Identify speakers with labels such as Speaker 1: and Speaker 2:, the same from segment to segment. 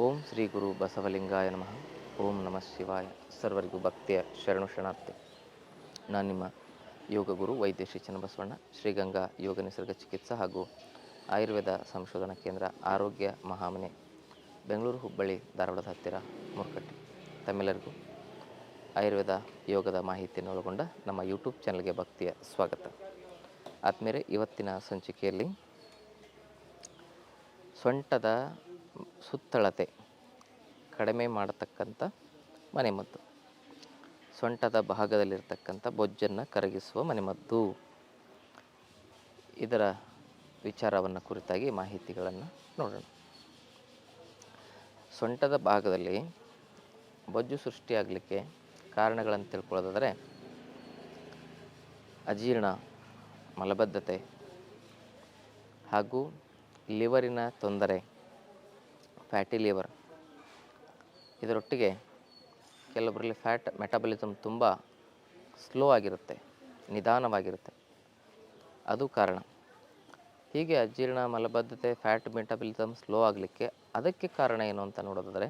Speaker 1: ಓಂ ಶ್ರೀ ಗುರು ಬಸವಲಿಂಗಾಯ ನಮಃ. ಓಂ ನಮಃ ಶಿವಾಯ. ಸರ್ವರಿಗೂ ಭಕ್ತಿಯ ಶರಣು ಶರಣಾರ್ಥಿ. ನಾನು ನಿಮ್ಮ ಯೋಗ ಗುರು ವೈದ್ಯ ಶ್ರೀ ಚನ್ನಬಸವಣ್ಣ ಶ್ರೀಗಂಗಾ ಯೋಗ ನಿಸರ್ಗ ಚಿಕಿತ್ಸಾ ಹಾಗೂ ಆಯುರ್ವೇದ ಸಂಶೋಧನಾ ಕೇಂದ್ರ ಆರೋಗ್ಯ ಮಹಾಮನೆ, ಬೆಂಗಳೂರು ಹುಬ್ಬಳ್ಳಿ, ಧಾರವಾಡದ ಹತ್ತಿರ ಮುರುಕಟ್ಟಿ. ತಮ್ಮೆಲ್ಲರಿಗೂ ಆಯುರ್ವೇದ ಯೋಗದ ಮಾಹಿತಿಯನ್ನು ಒಳಗೊಂಡ ನಮ್ಮ ಯೂಟ್ಯೂಬ್ ಚಾನಲ್ಗೆ ಭಕ್ತಿಯ ಸ್ವಾಗತ. ಆದಮೇಲೆ ಇವತ್ತಿನ ಸಂಚಿಕೆಯಲ್ಲಿ ಸೊಂಟದ ಸುತ್ತಳತೆ, ಕಡಿಮೆ ಮಾಡತಕ್ಕಂಥ ಮನೆಮದ್ದು ಸೊಂಟದ ಭಾಗದಲ್ಲಿರ್ತಕ್ಕಂಥ ಬೊಜ್ಜನ್ನು ಕರಗಿಸುವ ಮನೆಮದ್ದು ಇದರ ವಿಚಾರವನ್ನು ಕುರಿತಾಗಿ ಮಾಹಿತಿಗಳನ್ನು ನೋಡೋಣ. ಸೊಂಟದ ಭಾಗದಲ್ಲಿ ಬೊಜ್ಜು ಸೃಷ್ಟಿಯಾಗಲಿಕ್ಕೆ ಕಾರಣಗಳನ್ನು ತಿಳ್ಕೊಳ್ಳೋದಾದರೆ, ಅಜೀರ್ಣ, ಮಲಬದ್ಧತೆ ಹಾಗೂ ಲಿವರಿನ ತೊಂದರೆ ಫ್ಯಾಟಿ ಲಿವರ್ ಇದರೊಟ್ಟಿಗೆ ಕೆಲವರಲ್ಲಿ ಫ್ಯಾಟ್ ಮೆಟಬಲಿಸಮ್ ತುಂಬ ಸ್ಲೋ ಆಗಿರುತ್ತೆ, ನಿಧಾನವಾಗಿರುತ್ತೆ. ಅದು ಕಾರಣ. ಹೀಗೆ ಅಜೀರ್ಣ, ಮಲಬದ್ಧತೆ ಫ್ಯಾಟ್ ಮೆಟಬಲಿಸಮ್ ಸ್ಲೋ ಆಗಲಿಕ್ಕೆ ಅದಕ್ಕೆ ಕಾರಣ ಏನು ಅಂತ ನೋಡೋದಾದರೆ,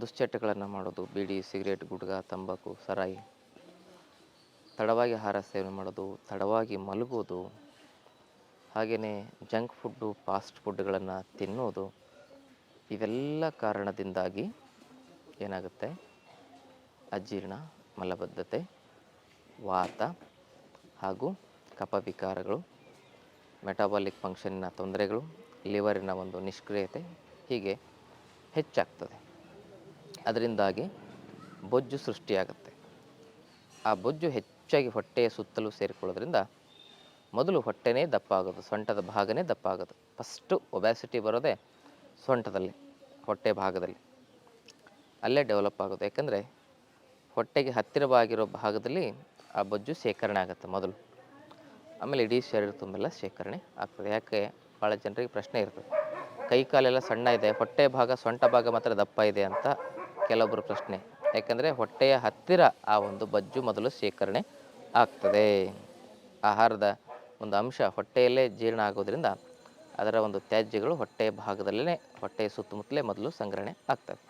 Speaker 1: ದುಶ್ಚಟಗಳನ್ನು ಮಾಡೋದು, ಬೀಡಿ, ಸಿಗರೇಟ್, ಗುಡ್ಗ, ತಂಬಾಕು, ಸರಾಯಿ. ತಡವಾಗಿ ಆಹಾರ ಸೇವನೆ ಮಾಡೋದು, ತಡವಾಗಿ ಮಲಗೋದು, ಹಾಗೆಯೇ ಜಂಕ್ ಫುಡ್ಡು ಫಾಸ್ಟ್ ಫುಡ್ಗಳನ್ನು ತಿನ್ನೋದು ಇವೆಲ್ಲ ಕಾರಣದಿಂದಾಗಿ ಏನಾಗುತ್ತೆ? ಅಜೀರ್ಣ, ಮಲಬದ್ಧತೆ, ವಾತ ಹಾಗೂ ಕಪವಿಕಾರಗಳು, ಮೆಟಾಬಾಲಿಕ್ ಫಂಕ್ಷನ್ನಿನ ತೊಂದರೆಗಳು, ಲಿವರಿನ ಒಂದು ನಿಷ್ಕ್ರಿಯತೆ ಹೀಗೆ ಹೆಚ್ಚಾಗ್ತದೆ. ಅದರಿಂದಾಗಿ ಬೊಜ್ಜು ಸೃಷ್ಟಿಯಾಗುತ್ತೆ. ಆ ಬೊಜ್ಜು ಹೆಚ್ಚಾಗಿ ಹೊಟ್ಟೆಯ ಸುತ್ತಲೂ ಸೇರಿಕೊಳ್ಳೋದ್ರಿಂದ ಮೊದಲು ಹೊಟ್ಟೆನೇ ದಪ್ಪ ಆಗೋದು ಸೊಂಟದ ಭಾಗನೇ ದಪ್ಪ ಆಗೋದು ಫಸ್ಟು ಒಬ್ಯಾಸಿಟಿ ಬರೋದೇ ಸೊಂಟದಲ್ಲಿ, ಹೊಟ್ಟೆ ಭಾಗದಲ್ಲಿ. ಅಲ್ಲೇ ಡೆವಲಪ್ ಆಗೋದು ಯಾಕಂದರೆ ಹೊಟ್ಟೆಗೆ ಹತ್ತಿರವಾಗಿರೋ ಭಾಗದಲ್ಲಿ ಆ ಬೊಜ್ಜು ಶೇಖರಣೆ ಆಗುತ್ತೆ ಮೊದಲು. ಆಮೇಲೆ ಇಡೀ ಶರೀರ ತುಂಬೆಲ್ಲ ಶೇಖರಣೆ ಆಗ್ತದೆ. ಯಾಕೆ? ಭಾಳ ಜನರಿಗೆ ಪ್ರಶ್ನೆ ಇರ್ತದೆ. ಕೈ ಕಾಲೆಲ್ಲ ಸಣ್ಣ ಇದೆ, ಹೊಟ್ಟೆ ಭಾಗ ಸೊಂಟ ಭಾಗ ಮಾತ್ರ ದಪ್ಪ ಇದೆ ಅಂತ ಕೆಲವೊಬ್ಬರು ಪ್ರಶ್ನೆ. ಯಾಕಂದರೆ ಹೊಟ್ಟೆಯ ಹತ್ತಿರ ಆ ಒಂದು ಬಜ್ಜು ಮೊದಲು ಶೇಖರಣೆ ಆಗ್ತದೆ. ಆಹಾರದ ಒಂದು ಅಂಶ ಹೊಟ್ಟೆಯಲ್ಲೇ ಜೀರ್ಣ ಆಗೋದ್ರಿಂದ ಅದರ ಒಂದು ತ್ಯಾಜ್ಯಗಳು ಹೊಟ್ಟೆಯ ಭಾಗದಲ್ಲೇ ಹೊಟ್ಟೆಯ ಸುತ್ತಮುತ್ತಲೇ ಮೊದಲು ಸಂಗ್ರಹಣೆ ಆಗ್ತವೆ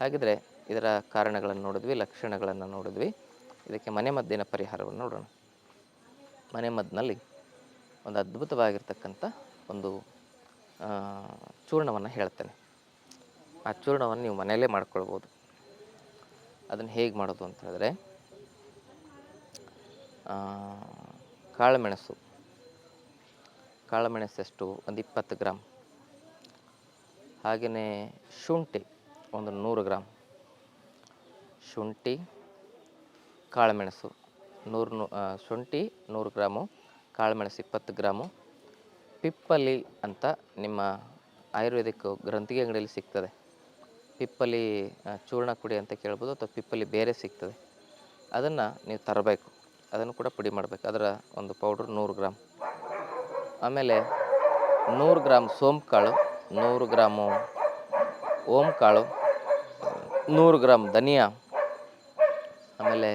Speaker 1: ಹಾಗಿದ್ರೆ ಇದರ ಕಾರಣಗಳನ್ನು ನೋಡಿದ್ವಿ, ಲಕ್ಷಣಗಳನ್ನು ನೋಡಿದ್ವಿ. ಇದಕ್ಕೆ ಮನೆಮದ್ದಿನ ಪರಿಹಾರವನ್ನು ನೋಡೋಣ. ಮನೆಮದ್ದಿನಲ್ಲಿ ಒಂದು ಅದ್ಭುತವಾಗಿರ್ತಕ್ಕಂಥ ಒಂದು ಚೂರ್ಣವನ್ನು ಹೇಳ್ತೇನೆ. ಆ ಚೂರ್ಣವನ್ನು ನೀವು ಮನೆಯಲ್ಲೇ ಮಾಡ್ಕೊಳ್ಬೋದು. ಅದನ್ನು ಹೇಗೆ ಮಾಡೋದು ಅಂತ ಹೇಳಿದ್ರೆ ಕಾಳುಮೆಣಸು. ಕಾಳುಮೆಣಸು ಎಷ್ಟು ಒಂದು ಇಪ್ಪತ್ತು ಗ್ರಾಮ್ ಹಾಗೆಯೇ ಶುಂಠಿ ಒಂದು ನೂರು ಗ್ರಾಮ್ ಶುಂಠಿ, ಕಾಳುಮೆಣಸು ನೂರು ನೂ ಶುಂಠಿ ನೂರು ಗ್ರಾಮು, ಕಾಳುಮೆಣಸು ಇಪ್ಪತ್ತು ಗ್ರಾಮು. ಪಿಪ್ಪಲಿ ಅಂತ ನಿಮ್ಮ ಆಯುರ್ವೇದಿಕ್ ಗ್ರಂಥಿಗೆ ಅಂಗಡಿಯಲ್ಲಿ ಸಿಗ್ತದೆ. ಪಿಪ್ಪಲಿ ಚೂರ್ಣ ಕುಡಿ ಅಂತ ಕೇಳ್ಬೋದು ಅಥವಾ ಪಿಪ್ಪಲಿ ಬೇರೆ ಸಿಗ್ತದೆ. ಅದನ್ನು ನೀವು ತರಬೇಕು. ಅದನ್ನು ಕೂಡ ಪುಡಿ ಮಾಡಬೇಕು. ಅದರ ಒಂದು ಪೌಡ್ರ್ ನೂರು ಗ್ರಾಮ್. ಆಮೇಲೆ ನೂರು ಗ್ರಾಮ್ ಸೋಂಪು ಕಾಳು ನೂರು ಗ್ರಾಮು ಓಂ ಕಾಳು ನೂರು ಗ್ರಾಮ್ ಧನಿಯಾ, ಆಮೇಲೆ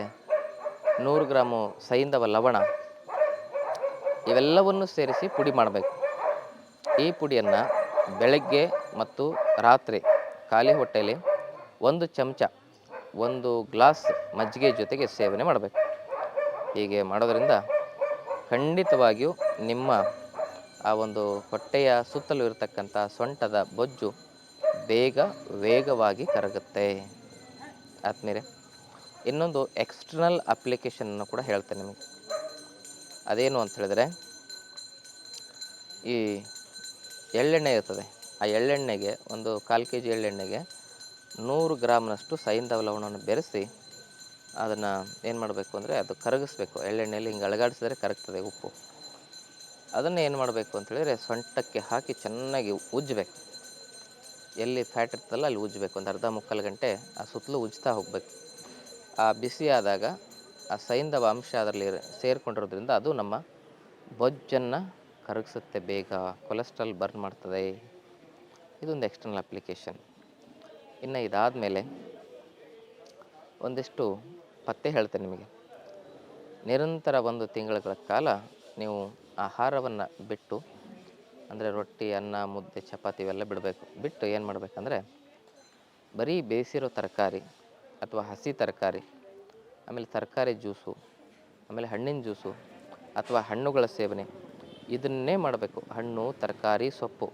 Speaker 1: ನೂರು ಗ್ರಾಮು ಸೈಂಧವ ಲವಣ, ಇವೆಲ್ಲವನ್ನು ಸೇರಿಸಿ ಪುಡಿ ಮಾಡಬೇಕು. ಈ ಪುಡಿಯನ್ನು ಬೆಳಗ್ಗೆ ಮತ್ತು ರಾತ್ರಿ ಖಾಲಿ ಹೊಟ್ಟೆಯಲ್ಲಿ ಒಂದು ಚಮಚ, ಒಂದು ಗ್ಲಾಸ್ ಮಜ್ಜಿಗೆ ಜೊತೆಗೆ ಸೇವನೆ ಮಾಡಬೇಕು. ಹೀಗೆ ಮಾಡೋದರಿಂದ ಖಂಡಿತವಾಗಿಯೂ ನಿಮ್ಮ ಆ ಒಂದು ಹೊಟ್ಟೆಯ ಸುತ್ತಲೂ ಇರತಕ್ಕಂಥ ಸೊಂಟದ ಬೊಜ್ಜು ಬೇಗ ವೇಗವಾಗಿ ಕರಗುತ್ತೆ. ಆದ್ಮೇಲೆ ಇನ್ನೊಂದು ಎಕ್ಸ್ಟರ್ನಲ್ ಅಪ್ಲಿಕೇಶನನ್ನು ಕೂಡ ಹೇಳ್ತೇನೆ ನಿಮಗೆ. ಅದೇನು ಅಂತ ಹೇಳಿದ್ರೆ, ಈ ಎಳ್ಳೆಣ್ಣೆ ಇರ್ತದೆ. ಆ ಎಳ್ಳೆಣ್ಣೆಗೆ, ಒಂದು ಕಾಲು ಕೆ ಜಿ ಎಳ್ಳೆಣ್ಣೆಗೆ ನೂರು ಗ್ರಾಮ್ನಷ್ಟು ಸೈಂಧವ ಲವಣವನ್ನು ಬೆರೆಸಿ ಅದನ್ನು ಏನು ಮಾಡಬೇಕು ಅಂದರೆ ಅದು ಕರಗಿಸ್ಬೇಕು. ಎಳ್ಳೆಣ್ಣೆಯಲ್ಲಿ ಹಿಂಗೆ ಅಳಗಾಡಿಸಿದ್ರೆ ಕರಗ್ತದೆ ಉಪ್ಪು. ಅದನ್ನು ಏನು ಮಾಡಬೇಕು ಅಂತೇಳಿದರೆ ಸೊಂಟಕ್ಕೆ ಹಾಕಿ ಚೆನ್ನಾಗಿ ಉಜ್ಜಬೇಕು. ಎಲ್ಲಿ ಫ್ಯಾಟ್ ಇರ್ತಲ್ಲ ಅಲ್ಲಿ ಉಜ್ಜಬೇಕು. ಒಂದು ಅರ್ಧ ಮುಕ್ಕಾಲು ಗಂಟೆ ಆ ಸುತ್ತಲೂ ಉಜ್ತಾ ಹೋಗಬೇಕು. ಆ ಬಿಸಿ ಆದಾಗ ಆ ಸೈಂಧವ ಅಂಶ ಅದರಲ್ಲಿ ಸೇರಿಕೊಂಡಿರೋದ್ರಿಂದ ಅದು ನಮ್ಮ ಬೊಜ್ಜನ್ನು ಕರಗಿಸುತ್ತೆ ಬೇಗ. ಕೊಲೆಸ್ಟ್ರಾಲ್ ಬರ್ನ್ ಮಾಡ್ತದೆ. ಇದೊಂದು ಎಕ್ಸ್ಟರ್ನಲ್ ಅಪ್ಲಿಕೇಶನ್ ಇನ್ನು ಇದಾದಮೇಲೆ ಒಂದಿಷ್ಟು ಪತ್ತೆ ಹೇಳ್ತೇನೆ ನಿಮಗೆ. ನಿರಂತರ ಒಂದು ತಿಂಗಳುಗಳ ಕಾಲ ನೀವು ಆಹಾರವನ್ನು ಬಿಟ್ಟು, ಅಂದರೆ ರೊಟ್ಟಿ, ಅನ್ನ, ಮುದ್ದೆ, ಚಪಾತಿ ಇವೆಲ್ಲ ಬಿಡಬೇಕು. ಬಿಟ್ಟು ಏನು ಮಾಡಬೇಕಂದ್ರೆ, ಬರೀ ಬೇಯಿಸಿರೋ ತರಕಾರಿ ಅಥವಾ ಹಸಿ ತರಕಾರಿ, ಆಮೇಲೆ ತರಕಾರಿ ಜ್ಯೂಸು, ಆಮೇಲೆ ಹಣ್ಣಿನ ಜ್ಯೂಸು ಅಥವಾ ಹಣ್ಣುಗಳ ಸೇವನೆ, ಇದನ್ನೇ ಮಾಡಬೇಕು. ಹಣ್ಣು, ತರಕಾರಿ, ಸೊಪ್ಪು,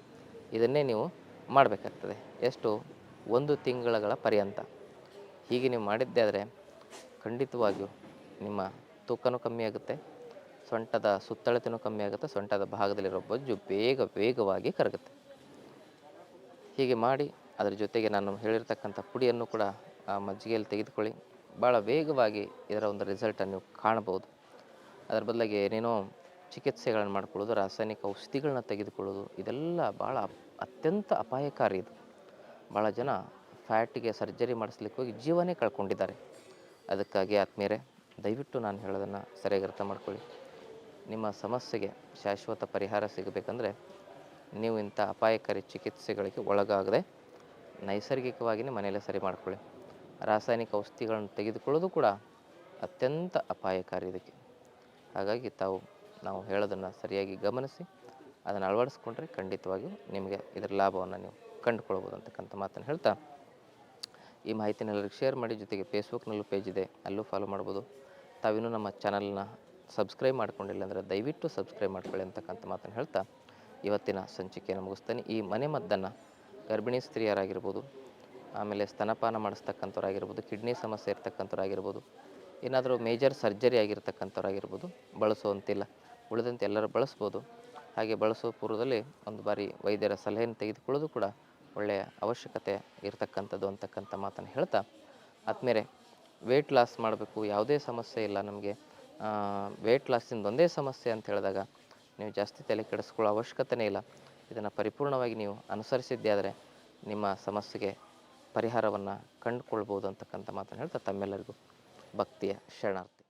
Speaker 1: ಇದನ್ನೇ ನೀವು ಮಾಡಬೇಕಾಗ್ತದೆ. ಎಷ್ಟು? ಒಂದು ತಿಂಗಳ ಪರ್ಯಂತ. ಹೀಗೆ ನೀವು ಮಾಡಿದ್ದೇ ಆದರೆ ಖಂಡಿತವಾಗಿಯೂ ನಿಮ್ಮ ತೂಕನೂ ಕಮ್ಮಿ ಆಗುತ್ತೆ. ಸೊಂಟದ ಸುತ್ತಳತೆಯೂ ಕಮ್ಮಿ ಆಗುತ್ತೆ, ಸೊಂಟದ ಭಾಗದಲ್ಲಿರೋ ಬೊಜ್ಜು ಬೇಗ ವೇಗವಾಗಿ ಕರಗುತ್ತೆ. ಹೀಗೆ ಮಾಡಿ ಅದರ ಜೊತೆಗೆ ನಾನು ಹೇಳಿರ್ತಕ್ಕಂಥ ಪುಡಿಯನ್ನು ಕೂಡ ಆ ಮಜ್ಜಿಗೆಯಲ್ಲಿ ತೆಗೆದುಕೊಳ್ಳಿ. ಭಾಳ ವೇಗವಾಗಿ ಇದರ ಒಂದು ರಿಸಲ್ಟನ್ನು ನೀವು ಕಾಣಬಹುದು. ಅದರ ಬದಲಾಗಿ ಏನೇನೋ ಚಿಕಿತ್ಸೆಗಳನ್ನು ಮಾಡ್ಕೊಳ್ಳೋದು, ರಾಸಾಯನಿಕ ಔಷಧಿಗಳನ್ನ ತೆಗೆದುಕೊಳ್ಳೋದು, ಇದೆಲ್ಲ ಭಾಳ ಅತ್ಯಂತ ಅಪಾಯಕಾರಿ ಇದು. ಭಾಳ ಜನ ಫ್ಯಾಟಿಗೆ ಸರ್ಜರಿ ಮಾಡಿಸ್ಲಿಕ್ಕೆ ಹೋಗಿ ಜೀವನೇ ಕಳ್ಕೊಂಡಿದ್ದಾರೆ. ಅದಕ್ಕಾಗಿ ಆತ್ಮೀಯರೇ, ದಯವಿಟ್ಟು ನಾನು ಹೇಳೋದನ್ನು ಸರಿಯಾಗಿ ಅರ್ಥ ಮಾಡ್ಕೊಳ್ಳಿ. ನಿಮ್ಮ ಸಮಸ್ಯೆಗೆ ಶಾಶ್ವತ ಪರಿಹಾರ ಸಿಗಬೇಕಂದ್ರೆ ನೀವು ಇಂಥ ಅಪಾಯಕಾರಿ ಚಿಕಿತ್ಸೆಗಳಿಗೆ ಒಳಗಾಗದೆ ನೈಸರ್ಗಿಕವಾಗಿಯೇ ಮನೆಯಲ್ಲೇ ಸರಿ ಮಾಡಿಕೊಳ್ಳಿ. ರಾಸಾಯನಿಕ ಔಷಧಿಗಳನ್ನು ತೆಗೆದುಕೊಳ್ಳೋದು ಕೂಡ ಅತ್ಯಂತ ಅಪಾಯಕಾರಿ ಇದಕ್ಕೆ. ಹಾಗಾಗಿ ತಾವು, ನಾವು ಹೇಳೋದನ್ನು ಸರಿಯಾಗಿ ಗಮನಿಸಿ, ಅದನ್ನು ಅಳವಡಿಸ್ಕೊಂಡ್ರೆ ಖಂಡಿತವಾಗಿಯೂ ನಿಮಗೆ ಇದರ ಲಾಭವನ್ನು ನೀವು ಕಂಡುಕೊಳ್ಬೋದು ಅಂತಕ್ಕಂಥ ಮಾತನ್ನು ಹೇಳ್ತಾ, ಈ ಮಾಹಿತಿನ ಎಲ್ಲರಿಗೂ ಶೇರ್ ಮಾಡಿ. ಜೊತೆಗೆ ಫೇಸ್ಬುಕ್ನಲ್ಲೂ ಪೇಜ್ ಇದೆ, ಅಲ್ಲೂ ಫಾಲೋ ಮಾಡ್ಬೋದು. ತಾವಿನ್ನೂ ನಮ್ಮ ಚಾನಲ್ನ ಸಬ್ಸ್ಕ್ರೈಬ್ ಮಾಡ್ಕೊಂಡಿಲ್ಲ ಅಂದರೆ ದಯವಿಟ್ಟು ಸಬ್ಸ್ಕ್ರೈಬ್ ಮಾಡ್ಕೊಳ್ಳಿ ಅಂತಕ್ಕಂಥ ಮಾತನ್ನು ಹೇಳ್ತಾ ಇವತ್ತಿನ ಸಂಚಿಕೆಯನ್ನು ಮುಗಿಸ್ತೇನೆ. ಈ ಮನೆ ಮದ್ದನ್ನು ಗರ್ಭಿಣಿ ಸ್ತ್ರೀಯರಾಗಿರ್ಬೋದು, ಆಮೇಲೆ ಸ್ತನಪಾನ ಮಾಡಿಸ್ತಕ್ಕಂಥವ್ರಾಗಿರ್ಬೋದು, ಕಿಡ್ನಿ ಸಮಸ್ಯೆ ಇರ್ತಕ್ಕಂಥವ್ರಾಗಿರ್ಬೋದು, ಏನಾದರೂ ಮೇಜರ್ ಸರ್ಜರಿ ಆಗಿರ್ತಕ್ಕಂಥವ್ರಾಗಿರ್ಬೋದು ಬಳಸುವಂತಿಲ್ಲ. ಉಳಿದಂತೆ ಎಲ್ಲರೂ ಬಳಸ್ಬೋದು. ಹಾಗೆ ಬಳಸೋ ಪೂರ್ವದಲ್ಲಿ ಒಂದು ಬಾರಿ ವೈದ್ಯರ ಸಲಹೆಯನ್ನು ತೆಗೆದುಕೊಳ್ಳೋದು ಕೂಡ ಒಳ್ಳೆಯ ಅವಶ್ಯಕತೆ ಇರತಕ್ಕಂಥದ್ದು ಅಂತಕ್ಕಂಥ ಮಾತನ್ನು ಹೇಳ್ತಾ, ಆದ್ಮೇಲೆ ವೆಯ್ಟ್ ಲಾಸ್ ಮಾಡಬೇಕು, ಯಾವುದೇ ಸಮಸ್ಯೆ ಇಲ್ಲ ನಮಗೆ. ವೆಯ್ಟ್ ಲಾಸಿಂದ ಒಂದೇ ಸಮಸ್ಯೆ ಅಂತ ಹೇಳಿದಾಗ ನೀವು ಜಾಸ್ತಿ ತಲೆ ಕೆಡಿಸ್ಕೊಳ್ಳೋ ಅವಶ್ಯಕತೆನೇ ಇಲ್ಲ. ಇದನ್ನು ಪರಿಪೂರ್ಣವಾಗಿ ನೀವು ಅನುಸರಿಸಿದ್ದೇ ಆದರೆ ನಿಮ್ಮ ಸಮಸ್ಯೆಗೆ ಪರಿಹಾರವನ್ನು ಕಂಡುಕೊಳ್ಬೋದು ಅಂತಕ್ಕಂಥ ಮಾತನ್ನು ಹೇಳ್ತಾ ತಮ್ಮೆಲ್ಲರಿಗೂ ಭಕ್ತಿಯ ಶರಣಾರ್ಥಿ.